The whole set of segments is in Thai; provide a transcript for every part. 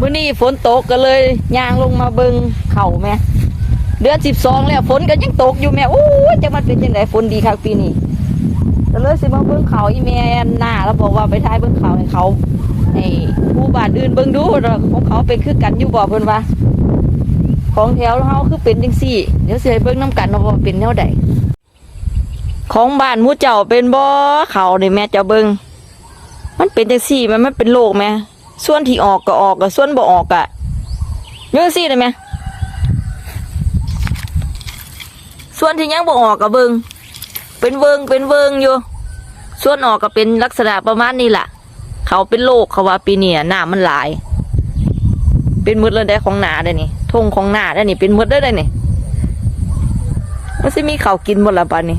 มื่อนี้ฝนตกก็เลยยางลงมาเบิงเข่าแม่เดือนสิบสองแล้วฝนก็ยังตกอยู่แม่โอ้ยจะมันเป็นยังไงฝนดีครับปีนี้ก็เลยสิมาเบิงเขาอีแม่หน้าแล้วบอกว่าไปท้ายเบิงเขาให้เขาให้ผู้บานอื่นเบิงดูว่าของเขาเป็นคือกันอยู่บ่เพิ่นว่า ของแถวเฮาคือเป็นจังซี่ เดี๋ยวเสิให้เบิ่งนํกันว่าเป็นแนวใดของบ้านมู่เจ้าเป็นบ่เขานี่แม่เจ้าเบิ่งมันเป็นจังซี่มันมันเป็นโรคแม่ ส่วนที่ออกก็ออกก็ส่วนบ่ออกก็ยังซี่ได้แม่ส่วนที่ยังบ่ออกก็เบิงเป็นเวิงเป็นเวิงอยู่ ส่วนออกก็เป็นลักษณะประมาณนี้แหละเขาเป็นโรคเขาว่าปีนี้น้ำมันหลาย เป็นมืดเลยได้ของหนาได้นี่ทงของหนาได้นี่เป็นมืดได้ได้นี่มันสิมีเขากินหมดละปานนี่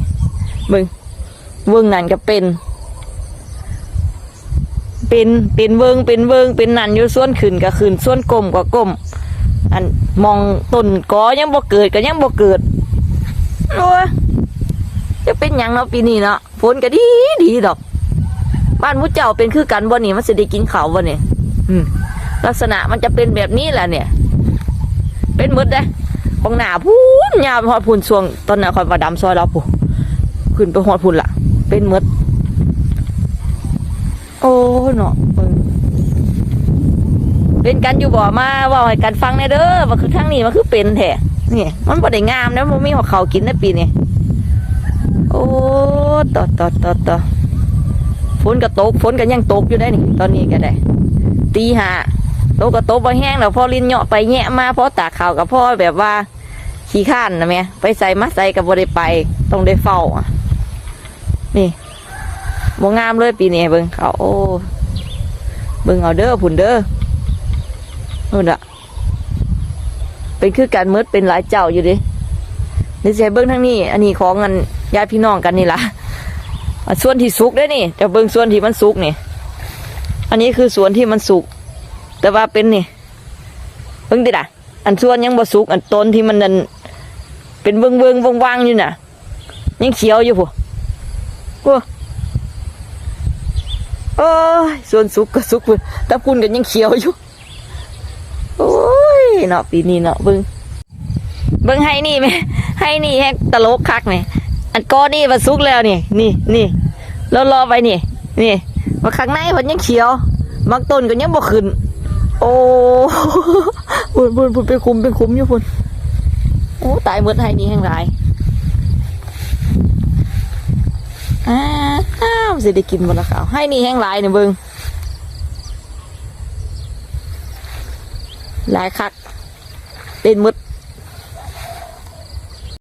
มึงเวิงนั่นก็เป็น เป็นเป็นเวิงเป็นเวิงเป็นนันอยู่ส่วนขึ้นก็ขึ้นส่วนกลมก็กลมอันมองต้นกอยังบ่เกิดก็ยังบ่เกิดโอ้ยจะเป็นหยังเนาะปีนี้เนาะฝนก็ดีดีดอก บ้านมุเจ้าเป็นคือกันบ่นี่มันสิได้กินข้าวบ่นี่อืมลักษณะมันจะเป็นแบบนี้แหละเนี่ย เป็นหมดเลยของหนาพูนยาวไปหอดพูนช่วงตอนนั้นคอยมาดำซอยเราผู้ขึ้นไปหอดพูนละเป็นหมด โอ้เนาะเป็นกันอยู่บ่มาว่าให้กันฟังในเด้อว่าคือทั้งนี้มันคือเป็นแท้นี่มันบ่ได้งามนะมันมีหัวเขากินในปีนี้โอ้ต่อต่อต่อต่อฝนก็ตกฝนก็ยังตกอยู่ได้นี่ ตอนนี้ก็ได้ตีห้าโตะก็โตะบ่แห้งแล้วพอลินเหาะไปแงะมาพอตากข่าวกับพ่อแบบว่าขี้ข้านนะแม่ไปใส่มาใส่กับบ่ได้ไปต้องได้เฝ้าอะนี่ บ่งามเลยปีนี้เบิ่งเขาโอ้เบิ่งเอาเด้อผุนเด้อนู่นอะเป็นคือการมืดเป็นหลายเจ้าอยู่ดินี่ให้เบิ่งทั้งนี้ อันนี้ของเงินญาติพี่น้องกันนี่ล่ะอะส่วนที่สุกได้นี่จะเบิ่งส่วนที่มันสุกนี่ อันนี้คือสวนที่มันสุก แต่ว่าเป็นนี่เพิ่งติดอะ อันส่วนยังบ่สุก อันต้นที่มันนั่นเป็นเบิงเบิงว่างๆอยู่น่ะ ยังเขียวอยู่ผู้โอ้ โอ้ยส่วนสุกก็สุกพุ่นแต่พุ่นกันยังเขียวอยู่โอ้ยเนาะปีนี้เนาะเบิงเบิงให้นี่ไหมให้นี่แฮกตลกคักนี่อันก้อนนี่มันสุกแล้วนี่นี่นี่แล้วรอไปนี่นี่มาข้างในมันยังเขียวบางต้นก็ยังบ่ขึ้น โอ้พุ่นพุ่นพุ่นไปคุมไปคุมอยู่พุ่นโอ้ตายหมดให้นี่แห่งไรามสิได้กินหมดละขาวให้นี่แห้งหลายเนี่ยเบิงหลายคักเป็นหมด